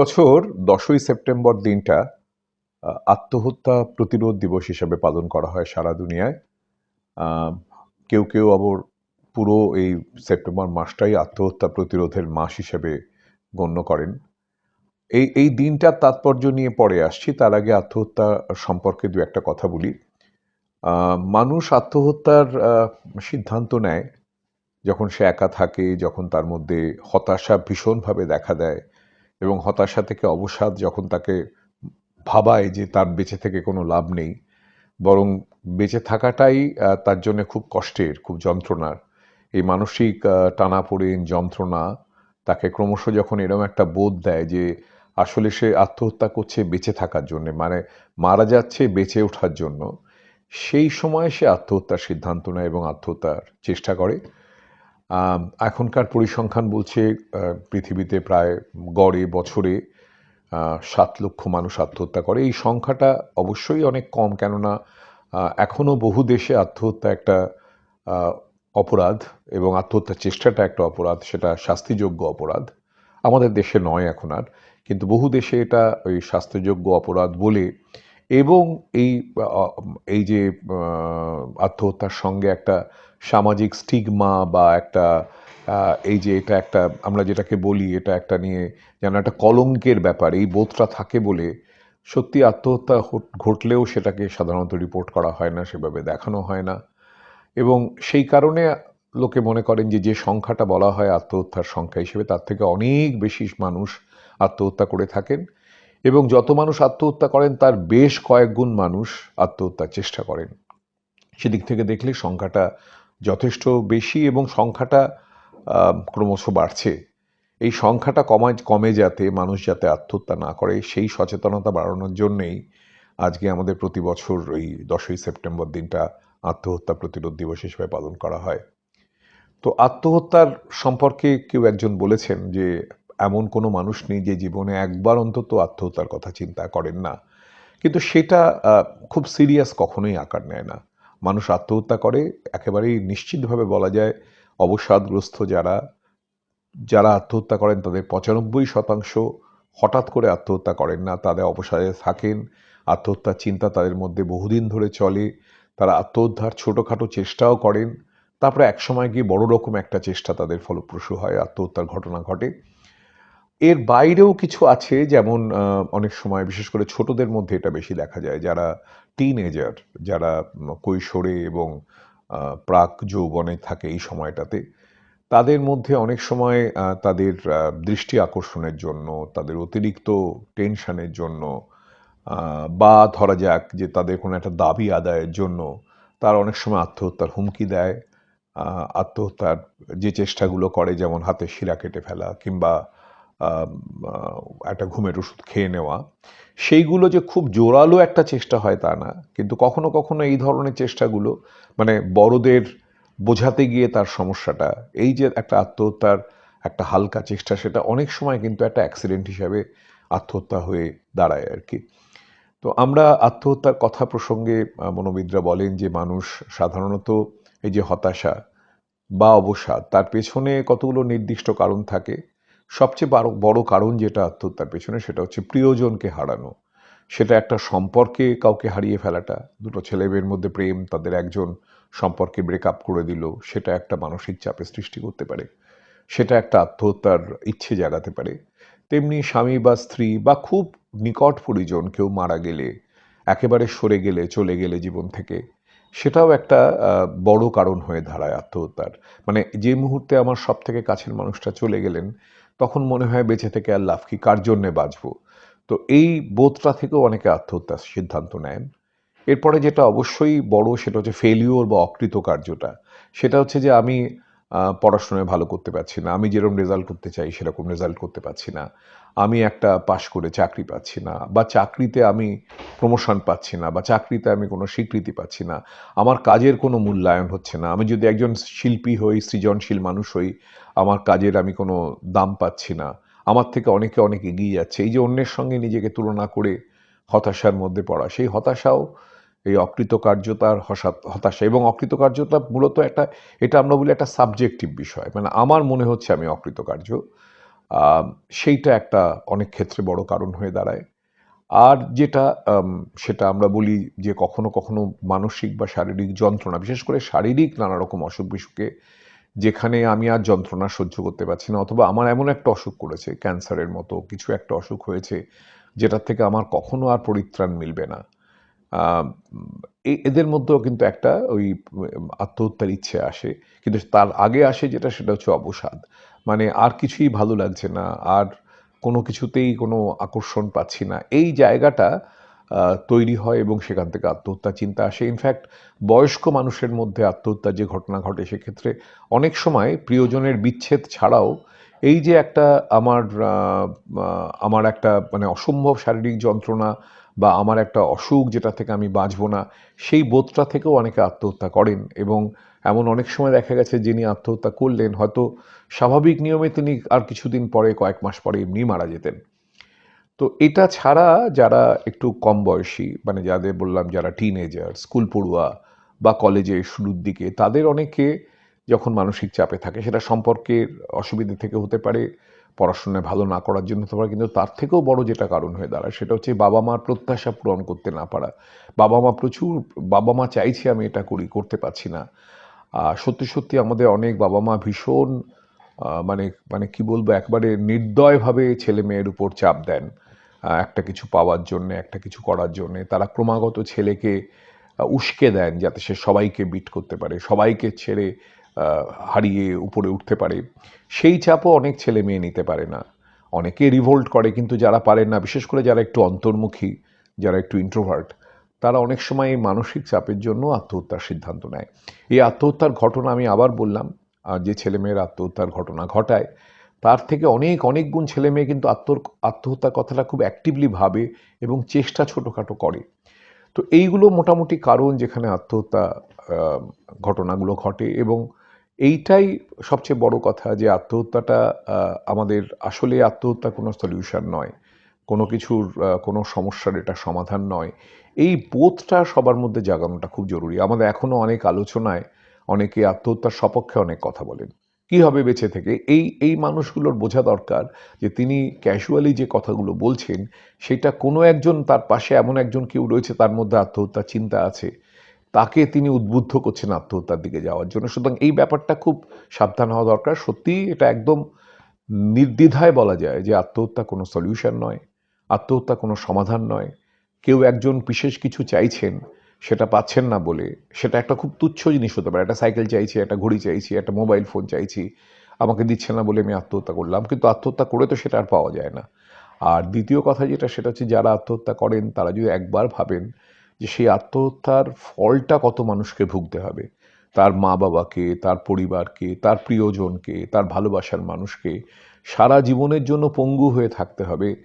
বছর দশই সেপ্টেম্বর দিনটা আত্মহত্যা প্রতিরোধ দিবস হিসেবে পালন করা হয় সারা দুনিয়ায়। কেউ কেউ আবার পুরো এই সেপ্টেম্বর মাসটাই আত্মহত্যা প্রতিরোধের মাস হিসেবে গণ্য করেন। এই এই দিনটার তাৎপর্য নিয়ে পরে আসছি, তার আগে আত্মহত্যা সম্পর্কে দু একটা কথা বলি। মানুষ আত্মহত্যার সিদ্ধান্ত নেয় যখন সে একা থাকে, যখন তার মধ্যে হতাশা ভীষণভাবে দেখা দেয়। এবং হতাশা থেকে অবসাদ যখন তাকে ভাবায় যে তার বেঁচে থেকে কোনো লাভ নেই, বরং বেঁচে থাকাটাই তার জন্য খুব কষ্টের, খুব যন্ত্রণার। এই মানসিক টানাপোড়েন যন্ত্রণা তাকে ক্রমশ যখন এরকম একটা বোধ দেয় যে আসলে সে আত্মহত্যা করছে বেঁচে থাকার জন্য মানে মারা যাচ্ছে বেঁচে ওঠার জন্য, সেই সময় সে আত্মহত্যার সিদ্ধান্ত নেয় এবং আত্মহত্যার চেষ্টা করে। এখনকার পরিসংখ্যান বলছে পৃথিবীতে প্রায় গড়ে, বছরে সাত লক্ষ মানুষ আত্মহত্যা করে। এই সংখ্যাটা অবশ্যই অনেক কম, কেননা এখনও বহু দেশে আত্মহত্যা একটা অপরাধ এবং আত্মহত্যার চেষ্টাটা একটা অপরাধ, সেটা শাস্তিযোগ্য অপরাধ। আমাদের দেশে নয় এখন আর, কিন্তু বহু দেশে এটা ওই শাস্তিযোগ্য অপরাধ বলে এবং এই এই যে আত্মহত্যার সঙ্গে একটা সামাজিক স্টিগমা বা একটা এই যে এটা একটা, আমরা যেটাকে বলি এটা একটা নিয়ে যেন একটা কলঙ্কের ব্যাপার, এই বোধটা থাকে বলে সত্যি আত্মহত্যা ঘটলেও সেটাকে সাধারণত রিপোর্ট করা হয় না, সেভাবে দেখানো হয় না। এবং সেই কারণে লোকে মনে করেন যে যে সংখ্যাটা বলা হয় আত্মহত্যার সংখ্যা হিসেবে তার থেকে অনেক বেশি মানুষ আত্মহত্যা করে থাকেন। এবং যত মানুষ আত্মহত্যা করেন, তার বেশ কয়েক গুণ মানুষ আত্মহত্যার চেষ্টা করেন। সেদিক থেকে দেখলে সংখ্যাটা যথেষ্ট বেশি এবং সংখ্যাটা ক্রমশ বাড়ছে। এই সংখ্যাটা কমায় কমে যাতে মানুষ যাতে আত্মহত্যা না করে, সেই সচেতনতা বাড়ানোর জন্যেই আজকে আমাদের প্রতি বছর ওই দশই সেপ্টেম্বর দিনটা আত্মহত্যা প্রতিরোধ দিবস হিসেবে পালন করা হয়। তো আত্মহত্যার সম্পর্কে কেউ একজন বলেছেন যে এমন কোনো মানুষ নেই যে জীবনে একবার অন্তত আত্মহত্যার কথা চিন্তা করেন না। কিন্তু সেটা খুব সিরিয়াস কখনোই আকার নেয় না। মানুষ আত্মহত্যা করে, একেবারেই নিশ্চিতভাবে বলা যায় অবসাদগ্রস্ত যারা যারা আত্মহত্যা করেন তাদের পঁচানব্বই শতাংশ হঠাৎ করে আত্মহত্যা করেন না। তাদের অবসাদে থাকেন আত্মহত্যার চিন্তা তাদের মধ্যে বহুদিন ধরে চলে, তারা আত্মহত্যার ছোটোখাটো চেষ্টাও করেন। তারপরে একসময় গিয়ে বড় রকম একটা চেষ্টা তাদের ফলপ্রসূ হয়, আত্মহত্যার ঘটনা ঘটে। এর বাইরেও কিছু আছে, যেমন অনেক সময়, বিশেষ করে ছোটদের মধ্যে এটা বেশি দেখা যায়। যারা টিনেজার যারা কৈশোরে এবং প্রাক যৌবনে থাকে এই সময়টাতে, তাদের মধ্যে অনেক সময় তাদের দৃষ্টি আকর্ষণের জন্য, তাদের অতিরিক্ত টেনশনের জন্য বা ধরা যাক যে তাদের কোনো একটা দাবি আদায়ের জন্য, তারা অনেক সময় আত্মহত্যার হুমকি দেয়। আত্মহত্যার যে চেষ্টাগুলো করে, যেমন হাতে শিরা কেটে ফেলা কিংবা একটা ঘুমের ওষুধ খেয়ে নেওয়া। সেইগুলো যে খুব জোরালো একটা চেষ্টা হয় তা না। কিন্তু কখনো কখনো এই ধরনের চেষ্টাগুলো মানে বড়দের বোঝাতে গিয়ে তার সমস্যাটা, এই যে একটা আত্মহত্যার একটা হালকা চেষ্টা, সেটা অনেক সময় কিন্তু একটা অ্যাক্সিডেন্ট হিসাবে আত্মহত্যা হয়ে দাঁড়ায় আর কি। তো আমরা আত্মহত্যার কথা প্রসঙ্গে মনোবিদরা বলেন যে মানুষ সাধারণত এই যে হতাশা বা অবসাদ, তার পেছনে কতগুলো নির্দিষ্ট কারণ থাকে। সবচেয়ে বড় বড় কারণ যেটা আত্মহত্যার পেছনে সেটা হচ্ছে প্রিয়জনকে হারানো। সেটা একটা সম্পর্কে কাউকে হারিয়ে ফেলাটা, দুটো ছেলে মেয়ের মধ্যে প্রেম, তাদের একজন সম্পর্কে ব্রেকআপ করে দিল, সেটা একটা মানসিক চাপের সৃষ্টি করতে পারে। সেটা একটা আত্মহত্যার ইচ্ছে জাগাতে পারে। তেমনি স্বামী বা স্ত্রী বা খুব নিকট পরিজন কেউ মারা গেলে, একেবারে সরে গেলে, চলে গেলে জীবন থেকে, সেটাও একটা বড় কারণ হয়ে দাঁড়ায় আত্মহত্যার। মানে যে মুহূর্তে আমার সব থেকে কাছের মানুষটা চলে গেলেন তখন মনে হয় বেঁচে থেকে আর লাভ কি? কার জন্যে বাঁচবো? তো এই বোধটা থেকেও অনেকে আত্মহত্যার সিদ্ধান্ত নেন। এরপরে যেটা অবশ্যই বড় সেটা হচ্ছে ফেলিওর বা অকৃতকার্যটা। সেটা হচ্ছে যে আমি পড়াশোনায় ভালো করতে পারছি না। আমি যেরকম রেজাল্ট করতে চাই, সেরকম রেজাল্ট করতে পারছি না। আমি একটা পাশ করে চাকরি পাচ্ছি না বা চাকরিতে আমি প্রমোশন পাচ্ছি না বা চাকরিতে আমি কোনো স্বীকৃতি পাচ্ছি না। আমার কাজের কোনো মূল্যায়ন হচ্ছে না। আমি যদি একজন শিল্পী হই, সৃজনশীল মানুষ হই, আমার কাজের আমি কোনো দাম পাচ্ছি না। আমার থেকে অনেকে অনেক এগিয়ে যাচ্ছে। এই যে অন্যের সঙ্গে নিজেকে তুলনা করে হতাশার মধ্যে পড়া, সেই হতাশাও এই অকৃতকার্যতার হতাশা এবং অকৃতকার্যতা মূলত একটা, এটা আমরা বলি একটা সাবজেক্টিভ বিষয়। মানে আমার মনে হচ্ছে আমি অকৃতকার্য। সেইটা একটা অনেক ক্ষেত্রে বড় কারণ হয়ে দাঁড়ায়। আর যেটা সেটা আমরা বলি যে কখনো কখনো মানসিক বা শারীরিক যন্ত্রণা, বিশেষ করে শারীরিক নানা রকম অসুখ বিসুখে, যেখানে আমি আর যন্ত্রণা সহ্য করতে পারছি না, অথবা আমার এমন একটা অসুখ করেছে, ক্যান্সারের মতো কিছু একটা অসুখ হয়েছে, যেটার থেকে আমার কখনো আর পরিত্রাণ মিলবে না। এদের মধ্যেও কিন্তু একটা ওই আত্মহত্যার ইচ্ছে আসে। কিন্তু তার আগে আসে যেটা, সেটা হচ্ছে অবসাদ। মানে আর কিছুই ভালো লাগছে না, আর কোনো কিছুতেই কোনো আকর্ষণ পাচ্ছি না। এই জায়গাটা তৈরি হয় এবং সেখান থেকে আত্মহত্যা চিন্তা আসে। ইনফ্যাক্ট বয়স্ক মানুষের মধ্যে আত্মহত্যার যে ঘটনা ঘটে, সেক্ষেত্রে অনেক সময় প্রিয়জনের বিচ্ছেদ ছাড়াও এই যে একটা আমার আমার একটা মানে অসম্ভব শারীরিক যন্ত্রণা বা আমার একটা অসুখ যেটা থেকে আমি বাঁচবো না, সেই বোধটা থেকেও অনেকে আত্মহত্যা করেন এবং এমন অনেক সময় দেখা গেছে যিনি আত্মহত্যা করলেন, হয়তো স্বাভাবিক নিয়মে তিনি আর কিছুদিন পরে, কয়েক মাস পরে এমনি মারা যেতেন। তো এটা ছাড়া যারা একটু কম বয়সী মানে যাদের বললাম যারা টিনেজার স্কুল পড়ুয়া বা কলেজে শুরুর দিকে, তাদের অনেকে যখন মানসিক চাপে থাকে, সেটা সম্পর্কের অসুবিধে থেকে হতে পারে পড়াশোনায় ভালো না করার জন্য হতে পারে, কিন্তু তার থেকেও বড় যেটা কারণ হয়ে দাঁড়ায় সেটা হচ্ছে বাবা মার প্রত্যাশা পূরণ করতে না পারা। বাবা মা প্রচুর, বাবা মা চাইছে আমি এটা করি, করতে পারছি না। সত্যি সত্যি আমাদের অনেক বাবা মা ভীষণ মানে মানে কি বলব, একবারে নির্দয়ভাবে ছেলে মেয়ের উপর চাপ দেন একটা কিছু পাওয়ার জন্য, একটা কিছু করার জন্য। তারা ক্রমাগত ছেলেকে উস্কে দেন যাতে সে সবাইকে বিট করতে পারে, সবাইকে ছেড়ে হারিয়ে উপরে উঠতে পারে। সেই চাপও অনেক ছেলে মেয়ে নিতে পারে না। অনেকে রিভোল্ট করে কিন্তু যারা পারেন না, বিশেষ করে যারা একটু অন্তর্মুখী, যারা একটু ইন্ট্রোভার্ট তারা অনেক সময় এই মানসিক চাপের জন্য আত্মহত্যার সিদ্ধান্ত নেয়। এই আত্মহত্যার ঘটনা আমি আবার বললাম যে ছেলেমেয়ের আত্মহত্যার ঘটনা ঘটায়, তার থেকে অনেক অনেক গুণ ছেলে মেয়ে কিন্তু আত্ম আত্মহত্যার কথাটা খুব অ্যাক্টিভলি ভাবে এবং চেষ্টা ছোটোখাটো করে। তো এইগুলো মোটামুটি কারণ যেখানে আত্মহত্যা ঘটনাগুলো ঘটে এবং এইটাই সবচেয়ে বড় কথা যে আত্মহত্যাটা আমাদের আসলে আত্মহত্যা কোনো সলিউশন নয়। কোনো কিছুর কোনো সমস্যার এটা সমাধান নয়। এই বোধটা সবার মধ্যে জাগানোটা খুব জরুরি। আমাদের এখনও অনেক আলোচনায় অনেকে আত্মহত্যার সপক্ষে অনেক কথা বলেন। কি হবে বেঁচে থেকে? এই এই মানুষগুলোর বোঝা দরকার যে তিনি ক্যাজুয়ালি যে কথাগুলো বলছেন, সেটা কোনো একজন তার পাশে এমন একজন কেউ রয়েছে, তার মধ্যে আত্মহত্যার চিন্তা আছে। তাকে তিনি উদ্বুদ্ধ করছেন আত্মহত্যার দিকে যাওয়ার জন্য। সুতরাং এই ব্যাপারটা খুব সাবধান হওয়া দরকার। সত্যিই এটা একদম নির্দ্বিধায় বলা যায় যে আত্মহত্যা কোনো সলিউশন নয়, আত্মহত্যা কোনো সমাধান নয়। কেউ একজন বিশেষ কিছু চাইছেন, সেটা পাচ্ছেন না বলে, সেটা একটা খুব তুচ্ছ জিনিস হতে পারে। একটা সাইকেল চাইছি, একটা ঘড়ি চাইছি, একটা মোবাইল ফোন চাইছি, আমাকে দিচ্ছে না বলে আমি আত্মহত্যা করলাম, কিন্তু আত্মহত্যা করে তো সেটা আর পাওয়া যায় না। আর দ্বিতীয় কথা যেটা, সেটা হচ্ছে যারা আত্মহত্যা করেন, তারা যদি একবার ভাবেন যে সেই আত্মহত্যার ফলটা কত মানুষকে ভুগতে হবে। তার মা বাবাকে তার পরিবারকে, তার প্রিয়জনকে, তার ভালোবাসার মানুষকে সারা জীবনের জন্য পঙ্গু হয়ে থাকতে হবে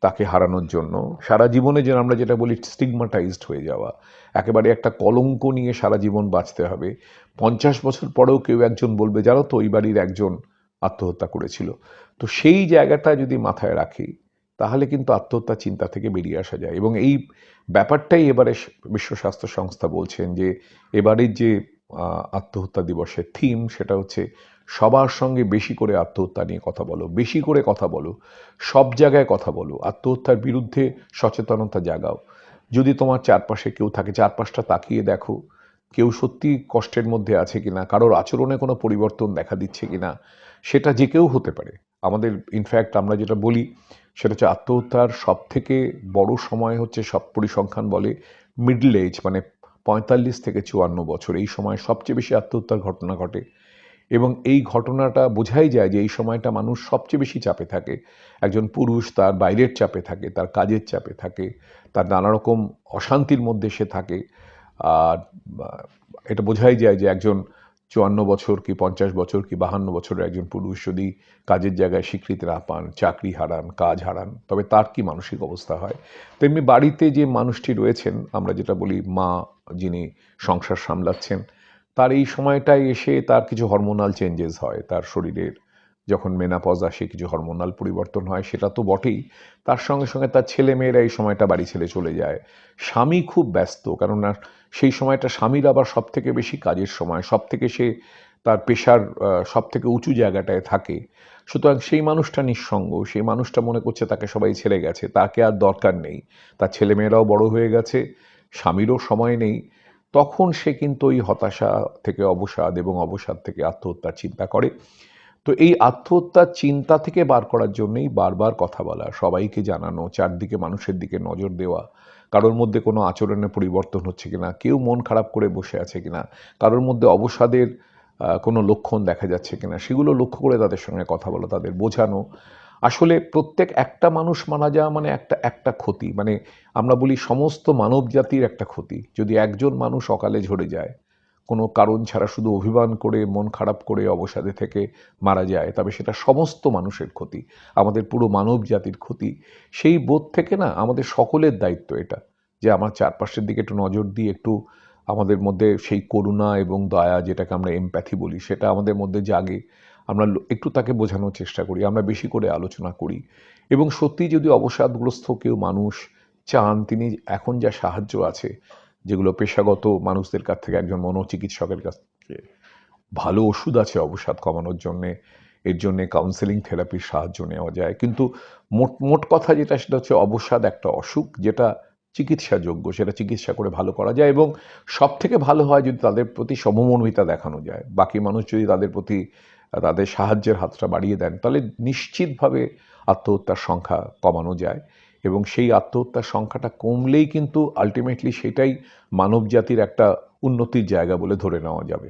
তাকে হারানোর জন্য। সারা জীবনে যেন আমরা যেটা বলি স্টিগমাটাইজড হয়ে যাওয়া। একেবারে একটা কলঙ্ক নিয়ে সারা জীবন বাঁচতে হবে। পঞ্চাশ বছর পরেও কেউ একজন বলবে, জানো তো ওই বাড়ির একজন আত্মহত্যা করেছিল। তো সেই জায়গাটা যদি মাথায় রাখি তাহলে কিন্তু আত্মহত্যা চিন্তা থেকে বেরিয়ে আসা যায়। এবং এই ব্যাপারটাই এবারে বিশ্ব স্বাস্থ্য সংস্থা বলছেন যে, এবারের যে আত্মহত্যা দিবসের থিম সেটা হচ্ছে সবার সঙ্গে বেশি করে আত্মহত্যা নিয়ে কথা বলো, বেশি করে কথা বলো, সব জায়গায় কথা বলো, আত্মহত্যার বিরুদ্ধে সচেতনতা জাগাও। যদি তোমার চারপাশে কেউ থাকে, চারপাশটা তাকিয়ে দেখো, কেউ সত্যি কষ্টের মধ্যে আছে কিনা, কারোর আচরণে কোনো পরিবর্তন দেখা দিচ্ছে কিনা, সেটা যে কেউ হতে পারে। আমাদের ইনফ্যাক্ট আমরা যেটা বলি সেটা হচ্ছে আত্মহত্যার সব থেকে বড় সময় হচ্ছে সব পরিসংখ্যান বলে মিডল এজ মানে পঁয়তাল্লিশ থেকে চুয়ান্ন বছর। এই সময় সবচেয়ে বেশি আত্মহত্যার ঘটনা ঘটে। এবং এই ঘটনাটা বোঝাই যায় যে এই সময়টা মানুষ সবচেয়ে বেশি চাপে থাকে। একজন পুরুষ তার বাইরের চাপে থাকে, তার কাজের চাপে থাকে, তার নানা রকম অশান্তির মধ্যে সে থাকে। আর এটা বোঝাই যায় যে একজন চুয়ান্ন বছর কি পঞ্চাশ বছর কি বাহান্ন বছরের একজন পুরুষ যদি কাজের জায়গায় স্বীকৃতি না পান, চাকরি হারান, কাজ হারান, তবে তার কি মানসিক অবস্থা হয়? তেমনি বাড়িতে যে মানুষটি রয়েছেন, আমরা যেটা বলি মা যিনি সংসার সামলাচ্ছেন, তার এই সময়টায় এসে তার কিছু হরমোনাল চেঞ্জেস হয়, তার শরীরের যখন মেনাপজ আসে, কিছু হরমোনাল পরিবর্তন হয়, সেটা তো বটেই। তার সঙ্গে সঙ্গে তার ছেলে মেয়েরা এই সময়টা বাড়ি ছেড়ে চলে যায়। স্বামী খুব ব্যস্ত কেননা সেই সময়টা স্বামীর আবার সব থেকে বেশি কাজের সময় সব থেকে সে তার পেশার সব থেকে উঁচু জায়গাটায় থাকে। সুতরাং সেই মানুষটা নিঃসঙ্গ, সেই মানুষটা মনে করছে তাকে সবাই ছেড়ে গেছে, তাকে আর দরকার নেই। তার ছেলেমেয়েরাও বড় হয়ে গেছে, স্বামীরও সময় নেই। তখন সে কিন্তু ওই হতাশা থেকে অবসাদ এবং অবসাদ থেকে আত্মহত্যার চিন্তা করে। তো এই আত্মহত্যার চিন্তা থেকে বার করার জন্যই বারবার কথা বলা, সবাইকে জানানো, চারদিকে মানুষের দিকে নজর দেওয়া। কারোর মধ্যে কোনো আচরণের পরিবর্তন হচ্ছে কিনা, কেউ মন খারাপ করে বসে আছে কিনা, কারোর মধ্যে অবসাদের কোনো লক্ষণ দেখা যাচ্ছে কিনা, সেগুলো লক্ষ্য করে তাদের সঙ্গে কথা বলা, তাদের বোঝানো। আসলে প্রত্যেক একটা মানুষ মারা যাওয়া মানে একটা একটা ক্ষতি। মানে আমরা বলি সমস্ত মানব জাতির একটা ক্ষতি। যদি একজন মানুষ অকালে ঝরে যায় কোনো কারণ ছাড়া শুধু অভিমান করে, মন খারাপ করে অবসাদে থেকে মারা যায়। তবে সেটা সমস্ত মানুষের ক্ষতি, আমাদের পুরো মানব জাতির ক্ষতি। সেই বোধ থেকে না আমাদের সকলের দায়িত্ব এটা, যে আমার চারপাশের দিকে একটু নজর দিয়ে একটু আমাদের মধ্যে সেই করুণা এবং দয়া যেটাকে আমরা এমপ্যাথি বলি, সেটা আমাদের মধ্যে জাগে। আমরা একটু তাকে বোঝানোর চেষ্টা করি, আমরা বেশি করে আলোচনা করি। এবং সত্যি যদি অবসাদগ্রস্ত কেউ মানুষ চান, তিনি এখন যা সাহায্য আছে যেগুলো পেশাগত মানুষদের কাছ থেকে একজন মনোচিকিৎসকের কাছ থেকে। ভালো ওষুধ আছে অবসাদ কমানোর জন্যে, এর জন্য কাউন্সেলিং থেরাপির সাহায্য নেওয়া যায়। কিন্তু মোট মোট কথা যেটা সেটা হচ্ছে অবসাদ একটা অসুখ যেটা চিকিৎসাযোগ্য, সেটা চিকিৎসা করে ভালো করা যায় এবং সব থেকে ভালো হয় যদি তাদের প্রতি সমমনবিতা দেখানো যায়। বাকি মানুষ যদি তাদের প্রতি, তাদের সাহায্যের হাতটা বাড়িয়ে দেন, তাহলে নিশ্চিতভাবে আত্মহত্যার সংখ্যা কমানো যায়। এবং সেই আত্মহত্যার সংখ্যাটা কমলেই কিন্তু আলটিমেটলি সেটাই মানব জাতির একটা উন্নতির জায়গা বলে ধরে নেওয়া যাবে।